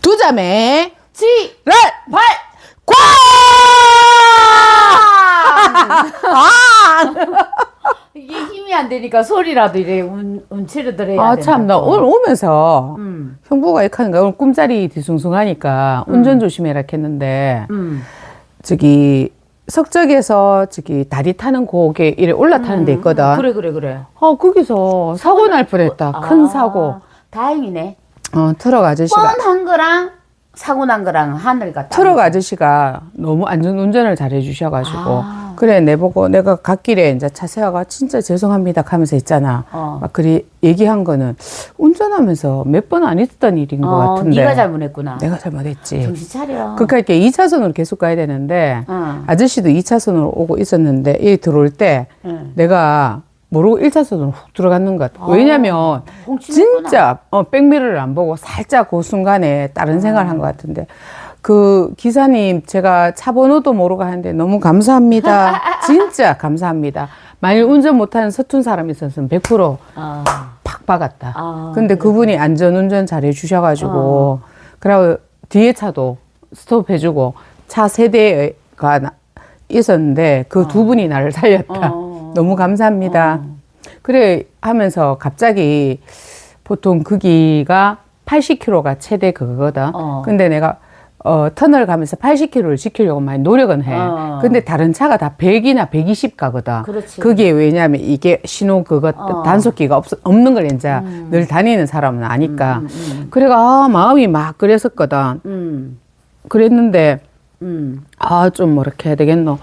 두 자매 지, 를 발, 꽝! 아! 이게 힘이 안 되니까 소리라도 이래 운, 운치를 들어야 아. 참, 나 오늘 오면서 음, 형부가 이렇게 하는 거야. 오늘 꿈자리 뒤숭숭하니까 운전 조심해라 했는데, 음. 저기, 석적에서 저기 다리 타는 곳에 이래 올라타는 데 있거든. 음. 그래, 그래, 그래. 어, 거기서 사고 날 뻔했다. 큰 아, 사고. 다행이네. 어, 트럭 아저씨가. 뻔한 거랑 사고 난 거랑 하늘 같다. 트럭 아저씨가 너무 안전 운전을 잘해 주셔가지고 아. 그래 내보고 내가 갓길에 이제 차 세워가 진짜 죄송합니다 하면서 있잖아 어. 막 그리 얘기한 거는 운전하면서 몇 번안 있었던 일인 것 어, 같은데 네가 잘못했구나. 내가 잘못했지 정신 차려. 그러니까 이렇게 2차선으로 계속 가야 되는데 어. 아저씨도 2차선으로 오고 있었는데 이 들어올 때 응. 내가 모르고 1차선으로 훅 들어갔는 것 같아 아, 왜냐면. 진짜 어, 백미러를 안 보고 살짝 그 순간에 다른 생각을 한 것 같은데 그 기사님 제가 차 번호도 모르고 하는데 너무 감사합니다. 진짜 감사합니다. 만일 운전 못하는 서툰 사람이 있었으면 100%팍 어. 박았다. 아, 근데 그분이 안전 운전 잘해 주셔가지고 그리고 뒤에 차도 스톱해주고 차 세 대가 나- 있었는데 그 두 분이 나를 살렸다. 어. 너무 감사합니다. 그래 하면서 갑자기 보통 거기가 80km가 최대 그거거든. 어. 근데 내가 어, 터널 가면서 80km를 지키려고 많이 노력은 해. 어. 근데 다른 차가 다 100이나 120 가거든. 그렇지. 그게 왜냐면 이게 신호 그거 어. 단속기가 없, 없는 걸 이제 늘 다니는 사람은 아니까. 음, 음, 그래가 아, 마음이 막 그랬었거든. 음, 그랬는데 음. 아, 좀 뭐 이렇게 해야 되겠노.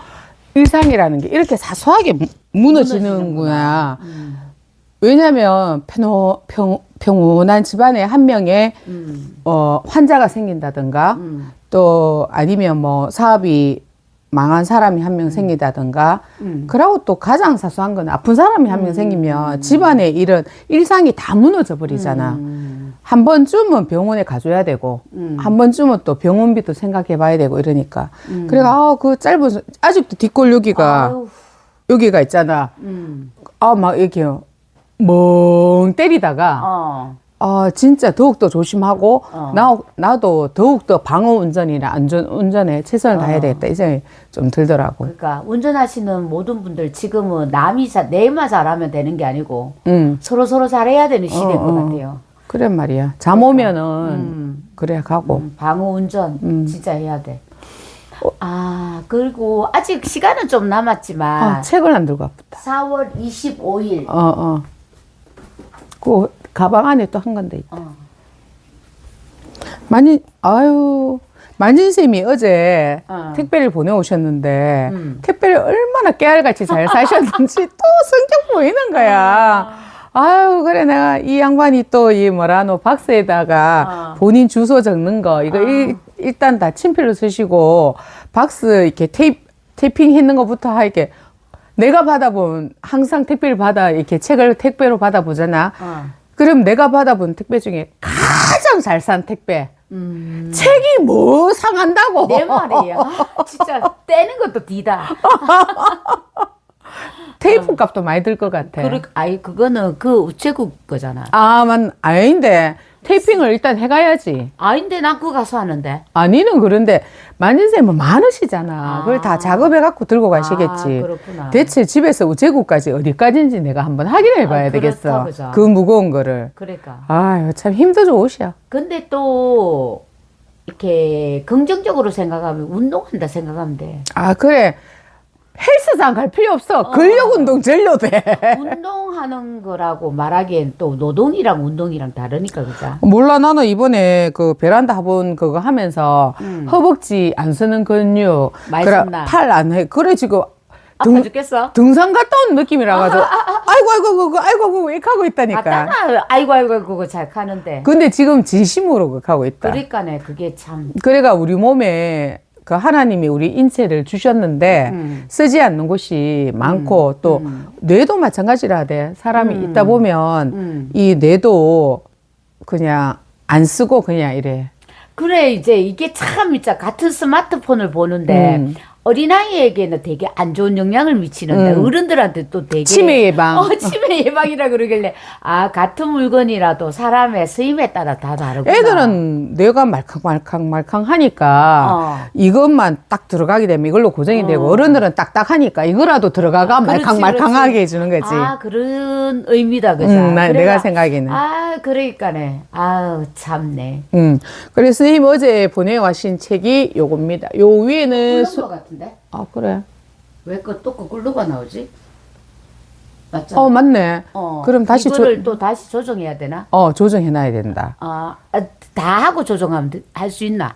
일상이라는 게 이렇게 사소하게 무- 무너지는구나. 음, 왜냐면 평, 평, 평온한 집안에 한 명의 음, 어, 환자가 생긴다든가 음, 또 아니면 뭐 사업이 망한 사람이 한 명 생기다든가 음. 그러고 또 가장 사소한 건 아픈 사람이 한명 생기면 집안에 이런 일상이 다 무너져 버리잖아. 음, 한 번쯤은 병원에 가줘야 되고 음. 한 번쯤은 또 병원비도 생각해 봐야 되고 이러니까 음. 그래가 아, 그 짧은 수- 아직도 뒷골 여기가 아유, 여기가 있잖아 음, 아 막 이렇게 멍 때리다가 어, 아 진짜 더욱더 조심하고 어. 나, 나도 더욱더 방어 운전이나 안전 운전에 최선을 다해야 어. 되겠다 이 생각이 좀 들더라고 그러니까 운전하시는 모든 분들 지금은 남이 자, 내만 잘하면 되는 게 아니고 응 서로 서로 잘해야 되는 시대인 어, 것 어. 같아요. 그래 말이야 잠 오면은 음. 그래 가고 음, 방어 운전 음. 진짜 해야 돼. 아 그리고 아직 시간은 좀 남았지만 아, 책을 안 들고 아프다 4월 25일 어 어 그 가방 안에 또 한 건데 있다. 어. 만진 아유 만진 쌤이 어제 어. 택배를 보내오셨는데 음. 택배를 얼마나 깨알같이 잘 사셨는지 또 성격 보이는 거야. 아유 그래 내가 이 양반이 또 이 뭐라노 박스에다가 어. 본인 주소 적는 거 이거 일, 일단 다 친필로 쓰시고 박스 이렇게 테이프 테이핑 했는 것부터 하게 내가 받아본 항상 택배를 받아 이렇게 책을 택배로 받아보잖아. 어. 그럼 내가 받아본 택배 중에 가장 잘 산 택배. 음. 책이 뭐 상한다고. 내 말이야. 아, 진짜 떼는 것도 뒤다. 테이프 값도 많이 들 것 같아. 그 아이 그거는 그 우체국 거잖아. 아, 만, 아닌데. 테이핑을 일단 해가야지. 아닌데 난 그거 가서 하는데. 아니는 그런데, 만진쌤은 많으시잖아. 아. 그걸 다 작업해갖고 들고 가시겠지. 아, 그렇구나. 대체 집에서 우체국까지 어디까지인지 내가 한번 확인해 봐야 아, 되겠어. 그죠. 그 무거운 거를. 그러니까. 아유, 참 힘도 좋으셔. 근데 또 이렇게 긍정적으로 생각하면 운동한다 생각하면 돼. 아, 그래. 헬스장 갈 필요 없어. 근력 운동 절로 돼. 운동하는 거라고 말하기엔 또 노동이랑 운동이랑 다르니까 그죠? 몰라 나는 이번에 그 베란다 화분 그거 하면서 음. 허벅지 안 쓰는 근육 많이 그래 쓴다. 팔안 해. 그래 지금 아파 등, 죽겠어? 등산 갔다 온 느낌이라 가지고 아이고 아이고 아이고 아이고 아이고 이렇게 하고 있다니까. 갔다가 아이고 아이고 아이고 그거 잘 가는데. 근데 지금 진심으로 그렇게 하고 있다. 그러니까네 그게 참. 그래가 우리 몸에 그 하나님이 우리 인체를 주셨는데 음. 쓰지 않는 곳이 많고 또 뇌도 마찬가지라 돼. 사람이 음. 있다 보면 음. 이 뇌도 그냥 안 쓰고 그냥 이래. 그래 이제 이게 참 진짜 같은 스마트폰을 보는데 음. 어린아이에게는 되게 안 좋은 영향을 미치는데 음. 어른들한테 또 되게 치매 예방. 어, 치매 예방이라 그러길래 아 같은 물건이라도 사람의 쓰임에 따라 다 다르구나. 애들은 뇌가 말캉말캉 말캉하니까 어. 이것만 딱 들어가게 되면 이걸로 고정이 되고 어. 어른들은 딱딱하니까 이거라도 들어가가 아, 그렇지, 말캉말캉하게 그렇지. 해주는 거지. 아 그런 의미다 그죠? 음, 나- 그래가- 내가 생각에는. 아 그러니까네. 아우 참네. 음. 그래서 선생님 어제 보내와신 책이 요겁니다. 요 위에는 수... 것 같은데? 아 그래. 왜 그 또 거꾸로가 나오지? 맞잖아. 어 맞네. 어, 그럼 다시 조, 이거를 또 다시 조정해야 되나? 어 조정해놔야 된다. 아, 아, 다 하고 조정하면 할 수 있나?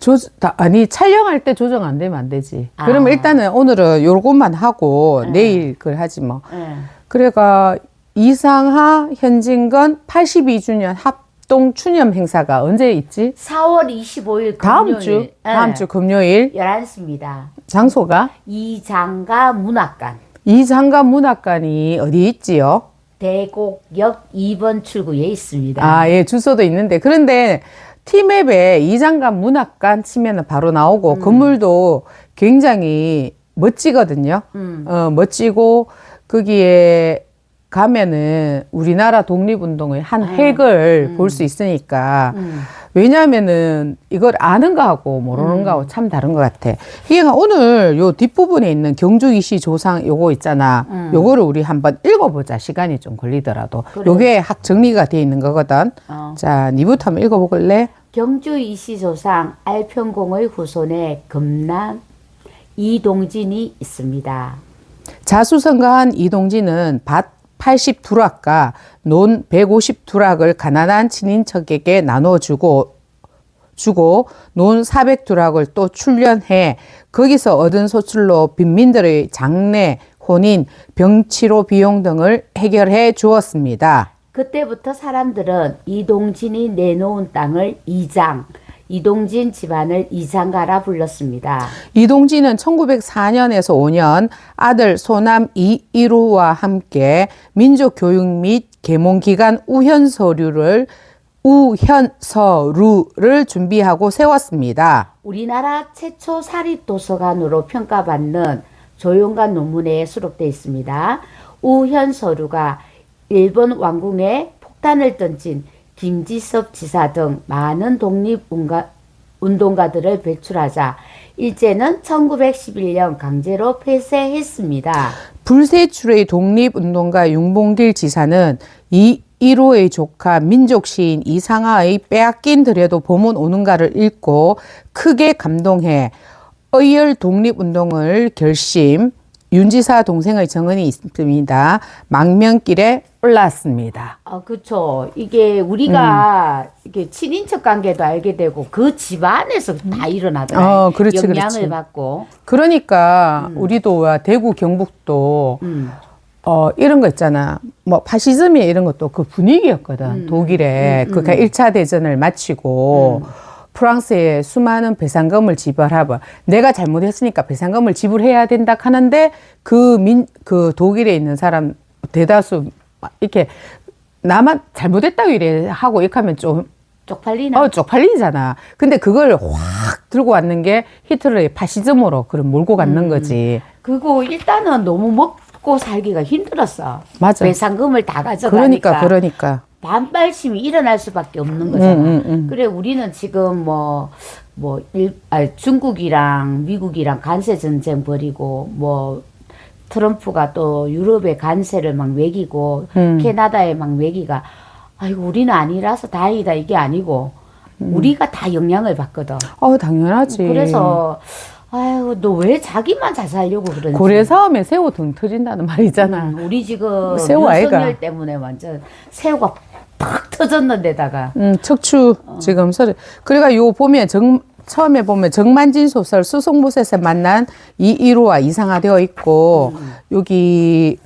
조, 다, 아니 촬영할 때 조정 안 되면 안 되지. 아. 그러면 일단은 오늘은 요것만 하고 내일 그걸 하지 뭐. 예. 그래가 이상하 현진건 82주년 합 동 추념 행사가 언제 있지? 4월 25일 다음 금요일. 주 예. 다음 주 금요일 11시입니다. 장소가 이장가 문학관 이장관 문학관이 어디 있지요? 대곡역 2번 출구에 있습니다. 아, 예, 주소도 있는데 그런데 티맵에 이장관 문학관 치면은 바로 나오고 건물도 굉장히 멋지거든요. 음. 어, 멋지고 거기에 가면은 우리나라 독립운동의 한 획을 볼 수 있으니까 음. 왜냐하면은 이걸 아는 거하고 모르는 거하고 참 다른 것 같아. 이게 오늘 요 뒷부분에 있는 경주 이시 조상 요거 있잖아. 요거를 우리 한번 읽어보자. 시간이 좀 걸리더라도. 그래. 요게 학 정리가 돼 있는 거거든. 어. 자, 니부터 한번 읽어볼래? 경주 이시 조상 알평공의 후손의 금남 이동진이 있습니다. 자수성가한 이동진은 밭 82락과 논 150 두락을 가난한 친인척에게 나눠 주고 주고 논 400두락을 또 출련해 거기서 얻은 소출로 빈민들의 장례, 혼인, 병치료 비용 등을 해결해 주었습니다. 그때부터 사람들은 이동진이 내놓은 땅을 이장, 이동진 집안을 이장가라 불렀습니다. 이동진은 1904년에서 5년 아들 소남 이이루와 함께 민족 교육 및 계몽기관 우현 서류를 우현서루를 준비하고 세웠습니다. 우리나라 최초 사립 도서관으로 평가받는 조용관 논문에 수록되어 있습니다. 우현 서류가 일본 왕궁에 폭탄을 던진 김지섭 지사 등 많은 독립운동가들을 배출하자 일제는 1911년 강제로 폐쇄했습니다. 불세출의 독립운동가 윤봉길 지사는 이 1호의 조카 민족시인 이상하의 빼앗긴 들에도 봄은 오는가를 읽고 크게 감동해 의열 독립운동을 결심 윤지사 동생의 정언이 있습니다. 망명길에 올랐습니다. 아, 그쵸. 이게 우리가 이게 친인척 관계도 알게 되고 그 집안에서 다 일어나더라고요. 어, 그렇지, 영향을 그렇지. 받고. 그러니까 우리도 와, 대구 경북도 음. 어, 이런 거 있잖아. 뭐, 파시즘이 이런 것도 그 분위기였거든. 음. 독일에. 그니까 일 1차 대전을 마치고, 프랑스에 수많은 배상금을 지불하고, 내가 잘못했으니까 배상금을 지불해야 된다 하는데, 그 민, 그 독일에 있는 사람 대다수, 막 이렇게, 나만 잘못했다고 이래 하고, 이렇게 하면 좀, 쪽팔리나? 어, 쪽팔리잖아. 근데 그걸 확 들고 왔는 게 히틀러의 파시즘으로 그럼 몰고 음. 갔는 거지. 그리고 일단은 너무 먹고 살기가 힘들었어. 맞아. 배상금을 다 가져가니까. 그러니까, 그러니까. 반발심이 일어날 수밖에 없는 거잖아. 음, 음, 음. 그래 우리는 지금 뭐, 뭐, 일, 아, 중국이랑 미국이랑 간세 전쟁 벌이고, 뭐, 트럼프가 또 유럽의 간세를 막 매기고, 음. 캐나다에 막 매기가, 아이고, 우리는 아니라서 다행이다, 이게 아니고, 음. 우리가 다 영향을 받거든. 어, 당연하지. 그래서, 아이고, 너왜 자기만 잘 살려고 그러는지. 고래 사업에 새우 등 터진다는 말이잖아. 음, 우리 지금 새우 아이가. 때문에 완전 새우가 팍 터졌는데다가 음, 척추 지금 서리. 그러니까 요 보면 정 처음에 보면 정만진 소설 수송못에서 만난 이이로와 이상화되어 있고 여기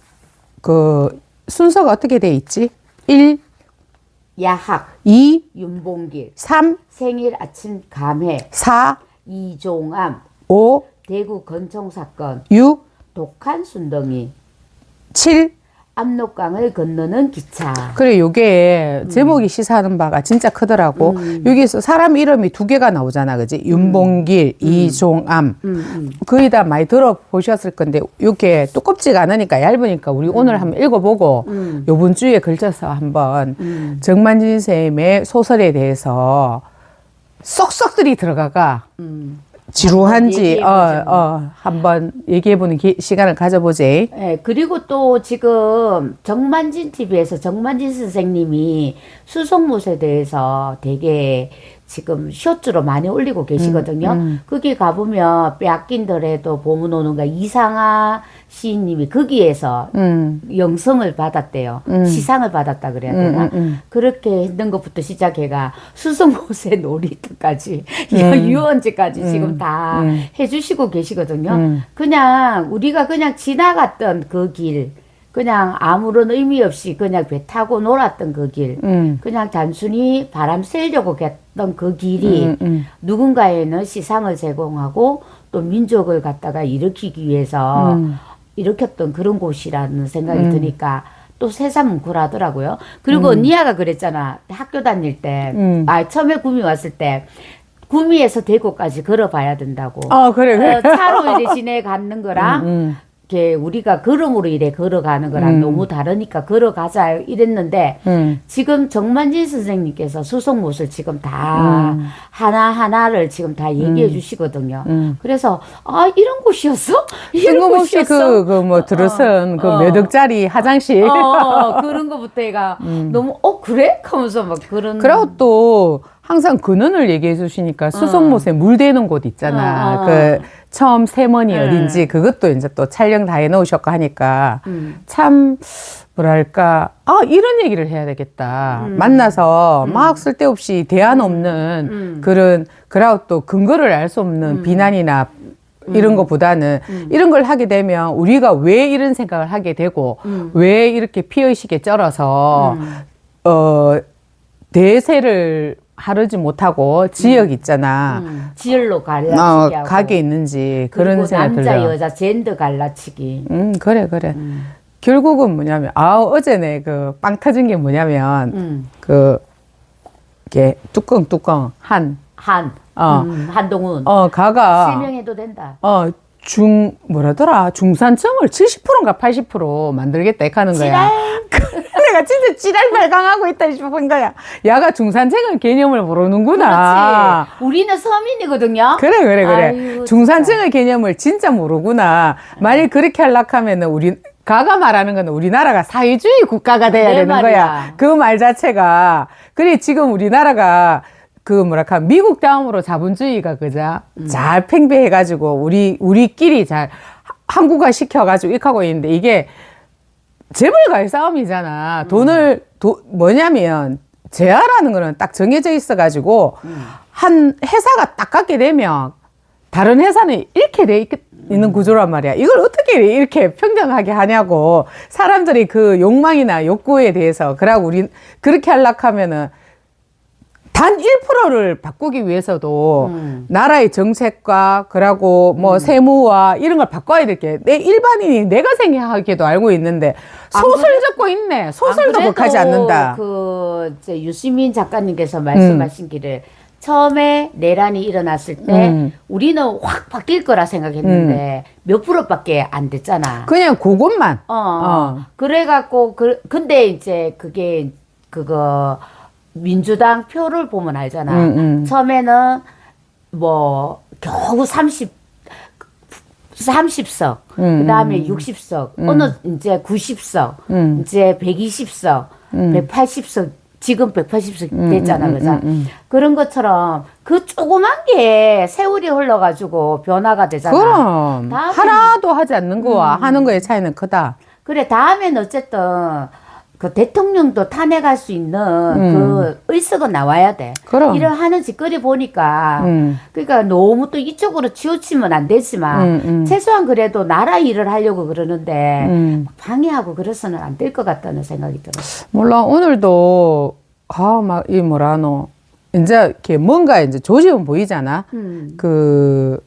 그 순서가 어떻게 돼 있지? 1, 야학 2, 윤봉길 3, 생일 아침 감회 4, 이종암 5, 대구 건총 사건 6, 독한 순덩이 7, 압록강을 건너는 기차. 그래 요게 제목이 시사하는 바가 진짜 크더라고. 여기서 사람 이름이 두 개가 나오잖아, 그지? 윤봉길, 이종암. 음, 음. 거의 다 많이 들어보셨을 건데 요게 두껍지가 않으니까 얇으니까 우리 오늘 한번 읽어보고 음. 요번 주에 걸쳐서 한번 음. 정만진 쌤의 소설에 대해서 쏙쏙들이 들어가가 음. 지루한지. 어, 어, 한번 얘기해보는 기- 시간을 가져보지. 예, 그리고 또 지금 정만진 TV에서 정만진 선생님이 수송못에 대해서 되게 지금 쇼츠로 많이 올리고 계시거든요. 음, 거기 가보면 빼앗긴 더라도 보문 오는 가 이상하 시인님이 거기에서 음, 영성을 받았대요. 음. 시상을 받았다 그래야 음, 되나? 음, 음. 그렇게 했던 것부터 시작해가 수성못의 놀이터까지 음. 유원지까지 지금 다 음. 해주시고 계시거든요. 음. 그냥 우리가 그냥 지나갔던 그 길, 그냥 아무런 의미 없이 그냥 배 타고 놀았던 그 길, 음, 그냥 단순히 바람 쐬려고 갔던 그 길이 음, 음. 누군가에는 시상을 제공하고 또 민족을 갖다가 일으키기 위해서 음. 일으켰던 그런 곳이라는 생각이 음. 드니까 또 새삼 뭉클하더라고요. 그리고 언니야가 그랬잖아. 학교 다닐 때, 음. 아 처음에 구미 왔을 때 구미에서 대구까지 걸어봐야 된다고. 어, 그래, 그래. 어, 차로 이래 지내가는 거랑 음, 이렇게 우리가 걸음으로 이래 걸어가는 거랑 음. 너무 다르니까 걸어가자 이랬는데 음. 지금 정만진 선생님께서 수송못을 지금 다 음. 하나 하나를 지금 다 얘기해 주시거든요. 음. 그래서 아 이런 곳이었어? 이런 뜬금없이 곳이었어? 그, 그, 뭐, 들어선 그 어. 몇 억짜리 화장실. 어, 어, 그런 거부터 얘가 너무 어 그래? 하면서 막 그런 음. 그리고 또 항상 근원을 얘기해 주시니까 수송못에 물 대는 곳 있잖아. 어, 어. 그 처음 세머니 네. 어딘지 그것도 이제 또 촬영 다 해놓으셨고 하니까 음. 참 뭐랄까 아 이런 얘기를 해야 되겠다 만나서 막 쓸데없이 대안 없는 음. 그런 그라고 또 근거를 알 수 없는 비난이나 이런 것보다는 이런 걸 하게 되면 우리가 왜 이런 생각을 하게 되고 음. 왜 이렇게 피의식에 쩔어서 어 대세를 하르지 못하고 지역 있잖아 음, 지열로 어, 갈라치기 하고 가게 있는지 그리고 그런 생각 남자 들려. 여자 젠더 갈라치기 음 그래 그래. 음. 결국은 뭐냐면 아 어제 내그빵 터진 게 뭐냐면 음. 그 이게 뚜껑 뚜껑 한 한 어. 음, 한동훈 어 가가 실명해도 된다. 어 중 뭐라더라 중산층을 70%인가 80% 만들겠다 이렇게 하는 거야. 내가 진짜 지랄 발광하고 있다 싶은 거야. 야가 중산층은 개념을 모르는구나. 그렇지. 우리는 서민이거든요. 그래 그래 그래 아이고, 중산층의 개념을 진짜 모르구나 만일 그렇게 하려면은 우리 가가 말하는 건 우리나라가 사회주의 국가가 돼야 내 되는 말이야. 거야 그 말 자체가 그래 지금 우리나라가 그 뭐랄까 미국 다음으로 자본주의가 그자 음. 잘 팽배해가지고 우리 우리끼리 잘 하- 한국화 시켜가지고 이렇게 하고 있는데 이게 재물과의 싸움이잖아. 음. 돈을 도, 뭐냐면 재화라는 거는 딱 정해져 있어 가지고 음. 한 회사가 딱 갖게 되면 다른 회사는 잃게 돼 있, 있는 구조란 말이야. 이걸 어떻게 이렇게 평등하게 하냐고 사람들이 그 욕망이나 욕구에 대해서 그러고 우리 그렇게 하려고 하면은 단 1%를 바꾸기 위해서도 음. 나라의 정책과 그러고 뭐 세무와 이런 걸 바꿔야 될 게 내 일반인이 내가 생각하기에도 알고 있는데 안 소설 적고 있네. 소설도 그래도 않는다. 그 이제 유시민 작가님께서 말씀하신 길을 처음에 내란이 일어났을 때 음. 우리는 확 바뀔 거라 생각했는데 몇 프로밖에 안 됐잖아. 그냥 그것만. 어, 어. 그래갖고 그 근데 이제 그게 그거 민주당 표를 보면 알잖아. 음, 음. 처음에는 뭐 겨우 30 30석, 음, 그다음에 60석, 어느 이제 90석, 음. 이제 120석, 180석, 지금 180석 됐잖아, 음, 그죠? 음, 음. 그런 것처럼 그 조그만 게 세월이 흘러가지고 변화가 되잖아. 그럼 다음에는- 하나도 하지 않는 거와 하는 거의 차이는 크다. 그래 다음엔 어쨌든 그 대통령도 탄핵할 수 있는 그 의석은 나와야 돼. 음. 그럼. 이런 하는 짓거리 보니까 음. 그러니까 너무 또 이쪽으로 치우치면 안 되지만 음, 음. 최소한 그래도 나라 일을 하려고 그러는데 음. 방해하고 그래서는 안 될 것 같다는 생각이 들어. 몰라 오늘도 아막이 뭐라노 이제 이렇게 뭔가 이제 조짐은 보이잖아. 음. 그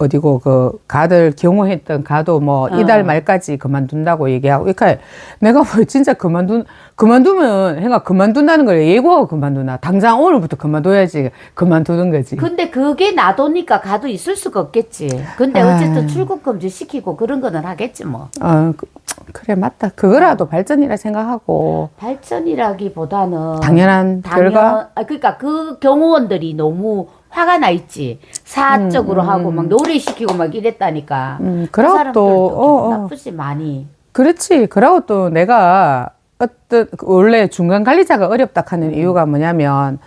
어디고 그 가들 경호했던 가도 뭐 어. 이달 말까지 그만둔다고 얘기하고 그러니까 내가 뭐 진짜 그만둔 그만두면 해가 그만둔다는 걸 예고하고 그만두나 당장 오늘부터 그만둬야지 그만두는 거지. 근데 그게 놔두니까 가도 있을 수가 없겠지. 근데. 어쨌든 출국 금지 시키고 그런 거는 하겠지 뭐. 어 그, 그래 맞다. 그거라도 발전이라 생각하고 발전이라기보다는 당연한 결과. 아 그러니까 그 경호원들이 너무 화가 나 있지. 사적으로 하고 막 노래 시키고 막 이랬다니까. 음, 그 그러고 사람들도 또 기분 어, 어. 나쁘지 많이. 그렇지. 그러고 또 내가 어떤 그 원래 중간 관리자가 어렵다 하는 이유가 뭐냐면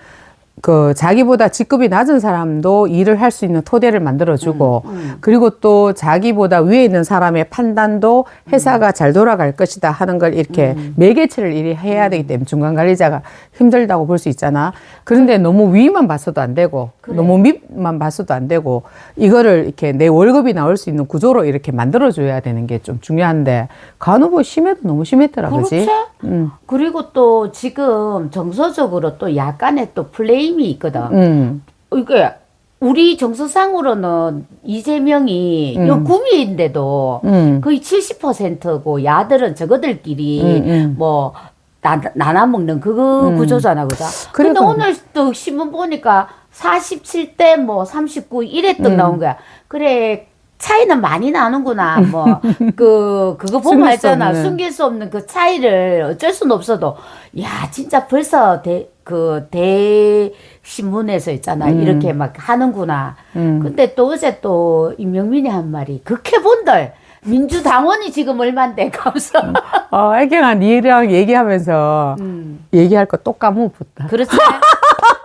그 자기보다 직급이 낮은 사람도 일을 할 수 있는 토대를 만들어주고 그리고 또 자기보다 위에 있는 사람의 판단도 회사가 잘 돌아갈 것이다 하는 걸 이렇게 매개체를 일이 해야 되기 때문에 중간 관리자가 힘들다고 볼 수 있잖아. 그런데 너무 위만 봤어도 안 되고 그래. 너무 밑만 봤어도 안 되고 이거를 이렇게 내 월급이 나올 수 있는 구조로 이렇게 만들어줘야 되는 게 좀 중요한데 간호부 심해도 너무 심했더라 그지? 그렇지? 음. 그리고 또 지금 정서적으로 또 약간의 또 플레 임이 있거든. 음. 이게 우리 정서상으로는 이재명이 음. 요 구미인데도 음. 거의 70%고 야들은 저거들끼리 음, 음. 뭐 나, 나눠 먹는 그거 음. 구조잖아, 그죠? 근데. 오늘 또 신문 보니까 47대 뭐 39 이래 또 음. 나온 거야. 그래. 차이는 많이 나는구나. 뭐, 그, 그거 보면 알잖아. 없는. 숨길 수 없는 그 차이를 어쩔 수는 없어도, 야, 진짜 벌써 대, 그, 대신문에서 있잖아. 음. 이렇게 막 하는구나. 음. 근데 또 어제 또 임명민이 한 말이, 극해본들, 민주당원이 지금 얼만데, 감사. 어, 애경아 니랑 얘기하면서 음. 얘기할 거 또 까먹었다. 그렇지?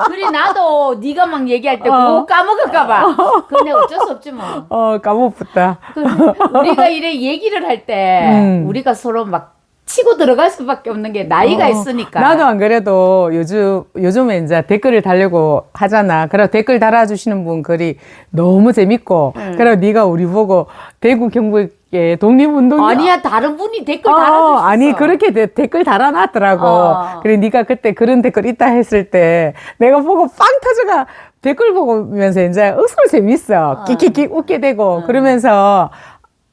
그래, 나도 네가 막 얘기할 때 어. 그거 까먹을까 봐. 근데 어쩔 수 없지 뭐. 어, 까먹었다. 그 우리가 이래 얘기를 할때 음. 우리가 서로 막 치고 들어갈 수밖에 없는 게 나이가 어, 있으니까. 나도 안 그래도 요즘, 요즘에 이제 댓글을 달려고 하잖아. 그래 댓글 달아주시는 분 글이 너무 재밌고. 응. 그래 네가 우리 보고 대구 경북의 독립운동 아니야 다른 분이 댓글 어, 달아주셨어. 아니 그렇게 데- 댓글 달아놨더라고. 어. 그래 네가 그때 그런 댓글 있다 했을 때 내가 보고 빵 터져가 댓글 보면서 이제 억수로 재밌어. 끽끽끽 웃게 되고 그러면서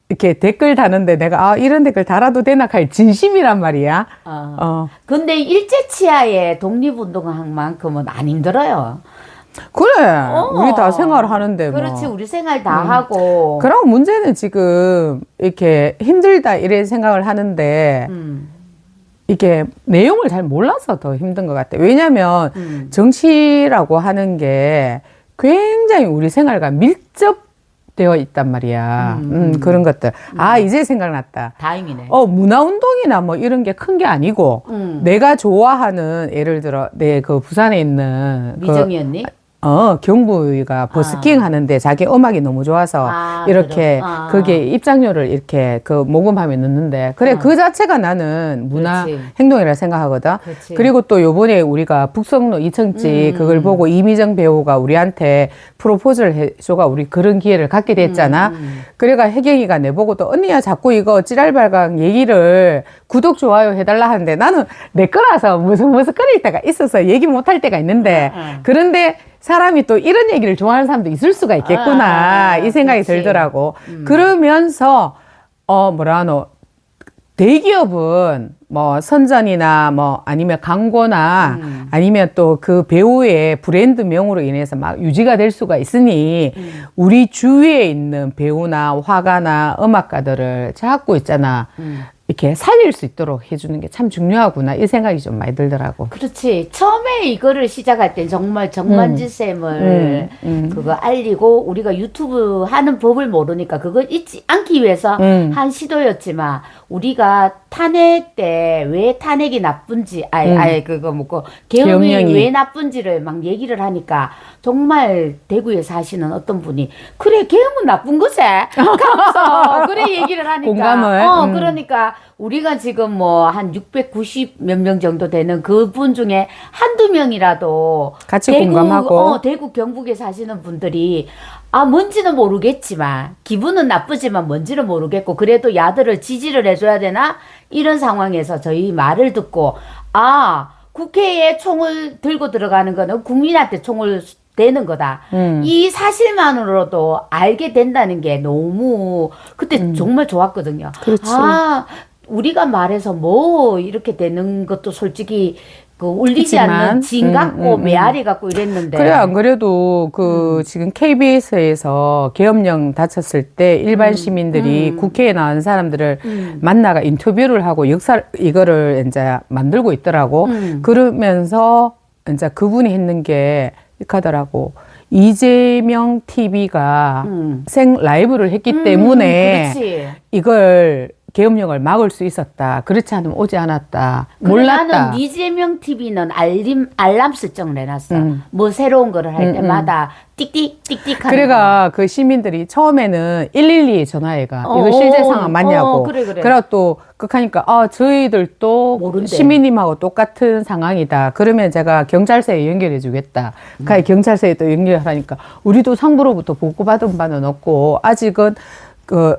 이렇게 댓글 다는데 내가 아 이런 댓글 달아도 되나 할 진심이란 말이야. 어. 어 근데 일제 치하에 독립운동한 만큼은 안 힘들어요. 그래 어. 우리 다 생활하는데 뭐. 그렇지 우리 생활 다 하고. 그럼 문제는 지금 이렇게 힘들다 이런 생각을 하는데 음, 이게 내용을 잘 몰라서 더 힘든 것 같아. 왜냐하면 음. 정치라고 하는 게 굉장히 우리 생활과 밀접 되어 있단 말이야. 음, 그런 것들. 아 이제 생각났다. 다행이네. 어 문화 운동이나 뭐 이런 게 큰 게 아니고 음. 내가 좋아하는 예를 들어 내 그 부산에 있는 그 미정이 언니. 어, 경부가 버스킹 하는데 자기 음악이 너무 좋아서 아, 이렇게 그럼. 아. 거기에 입장료를 이렇게 그 모금함에 넣는데 그래 아. 그 자체가 나는 문화 그렇지. 행동이라 생각하거든. 그렇지. 그리고 또 요번에 우리가 북성로 이청지 음. 그걸 보고 이미정 배우가 우리한테 프로포즈를 해줘가 우리 그런 기회를 갖게 됐잖아. 음, 그래가 혜경이가 내보고 또 언니야 자꾸 이거 찌랄발광 얘기를 구독 좋아요 해달라 하는데 나는 내 거라서 무슨 무슨 거릴 때가 있어서 얘기 못 할 때가 있는데 응, 응. 그런데 사람이 또 이런 얘기를 좋아하는 사람도 있을 수가 있겠구나 아, 아, 이 생각이. 음. 들더라고 그러면서 어 뭐라 하노 대기업은 뭐 선전이나 뭐 아니면 광고나 음. 아니면 또 그 배우의 브랜드 명으로 인해서 막 유지가 될 수가 있으니 음. 우리 주위에 있는 배우나 화가나 음악가들을 자꾸 있잖아 음. 이렇게 살릴 수 있도록 해주는 게 참 중요하구나 이 생각이 좀 많이 들더라고. 그렇지. 처음에 이거를 시작할 땐 정말 정만지 쌤을 음, 음. 그거 알리고 우리가 유튜브 하는 법을 모르니까 그걸 잊지 않기 위해서 음. 한 시도였지만 우리가 탄핵 때 왜 탄핵이 나쁜지 아예 음. 아예 그거 뭐고 계엄령이. 왜 나쁜지를 막 얘기를 하니까 정말 대구에 사시는 어떤 분이 그래 계엄은 나쁜 거지 가면서 그래 얘기를 하니까 공감을, 어 음. 그러니까 우리가 지금 뭐 한 690 몇 명 정도 되는 그분 중에 한두 명이라도 같이 공감하고. 어, 대구 경북에 사시는 분들이 아 뭔지는 모르겠지만 기분은 나쁘지만 뭔지는 모르겠고 그래도 야들을 지지를 해줘야 되나 이런 상황에서 저희 말을 듣고 아 국회에 총을 들고 들어가는 거는 국민한테 총을 되는 거다. 음. 이 사실만으로도 알게 된다는 게 너무 그때 정말 좋았거든요. 음. 그렇지. 아, 우리가 말해서 뭐 이렇게 되는 것도 솔직히 그 울리지 그치만, 않는 진 음, 같고 음, 음. 메아리 같고 이랬는데. 그래 안 그래도 음. 그 지금 KBS에서 계엄령 다쳤을 때 일반 시민들이 음. 국회에 나온 사람들을 음. 만나가 인터뷰를 하고 역사 이거를 이제 만들고 있더라고. 음. 그러면서 이제 그분이 했는 게 하더라고. 이재명 TV가 음. 생 라이브를 했기 음, 때문에 그렇지. 이걸 계엄령을 막을 수 있었다. 그렇지 않으면 오지 않았다. 몰랐다. 나는 이재명 TV는 알림 알람 설정을 해놨어. 음. 뭐 새로운 거를 할 음, 때마다 띡띡 띡띡 하는 그래가 그 시민들이 처음에는 112 전화해가 어, 이거 실제 어, 상황 맞냐고. 어, 그래, 그래. 그래 또 극하니까 아 저희들도 모른대. 시민님하고 똑같은 상황이다. 그러면 제가 경찰서에 연결해 주겠다. 음. 그 경찰서에 또 연결하니까 우리도 상부로부터 보고받은 바는 없고 아직은 그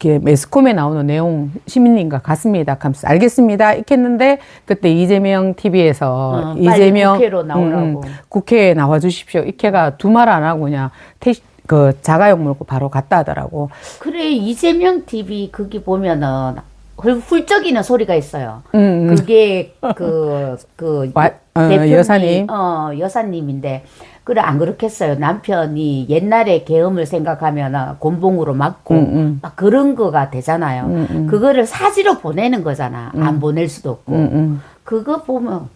이렇게 매스컴에 나오는 내용 시민님과 같습니다. 감사 알겠습니다. 이렇게 했는데 그때 이재명 TV에서 어, 이재명 국회로 나오라고. 국회에 나와 주십시오. 이케가 두 말 안 하고 그냥 택시 그 자가용 몰고 바로 갔다 하더라고. 그래 이재명 TV 거기 보면은 훌- 훌쩍이는 소리가 있어요. 음, 음. 그게 그그 와- 어, 여사님. 어 여사님인데 그래 안 그렇겠어요. 남편이 옛날에 계엄을 생각하면 곤봉으로 맞고 음, 음. 막 그런 거가 되잖아요. 음, 음. 그거를 사지로 보내는 거잖아. 안 보낼 수도 없고. 음, 음. 그거 보면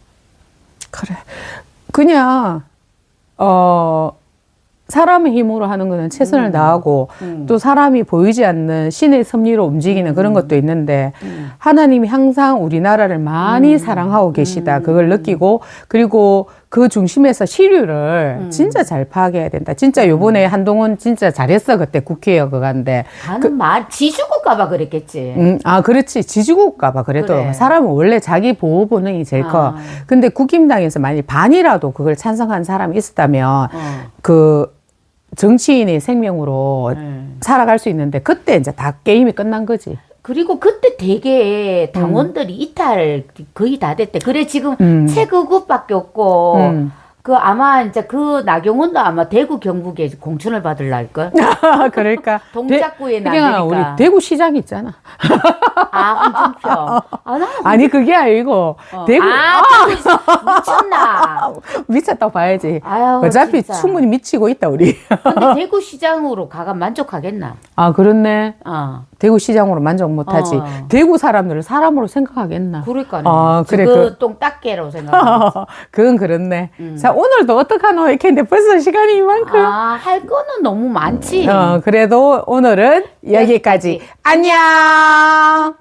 그래. 그냥 어 사람의 힘으로 하는 거는 최선을 다하고 음. 또 사람이 보이지 않는 신의 섭리로 움직이는 그런 것도 있는데 음. 하나님이 항상 우리나라를 많이 사랑하고 계시다. 그걸 느끼고 그리고 그 중심에서 시류를 음. 진짜 잘 파악해야 된다. 진짜 요번에 한동훈 진짜 잘했어. 그때 국회의원 그간데 가는 말 지죽을까봐 그랬겠지. 음, 아, 그렇지. 지지국가봐. 그래도 그래. 사람은 원래 자기 보호 본능이 제일 커. 아. 근데 국힘당에서 만약 반이라도 그걸 찬성한 사람이 있었다면 어. 그 정치인의 생명으로 음. 살아갈 수 있는데 그때 이제 다 게임이 끝난 거지. 그리고 그때 되게 당원들이 이탈 거의 다 됐대. 그래 지금 음. 최그룹밖에 없고 음. 그 아마 이제 그 나경원도 아마 대구 경북에 공천을 받을랄 걸. 그러니까. 동작구에 대- 그냥 우리 나니까. 대구 시장 있잖아. 아 홍준표. 아, 나 아니 그게 아니고 어. 대구 아, 대구 미쳤나. 미쳤다고 봐야지. 아유, 어차피 진짜. 충분히 미치고 있다 우리. 근데 대구 시장으로 가가 만족하겠나? 아 그렇네. 어. 대구 시장으로 만족 못하지. 어. 대구 사람들을 사람으로 생각하겠나. 그러니까 아, 그래, 그 그- 똥딱개로 생각하지. 그건 그렇네. 음. 자, 오늘도 어떡하노? 이렇게 했는데 벌써 시간이 이만큼. 아, 할 거는 너무 많지. 어, 그래도 오늘은 여기까지. 안녕!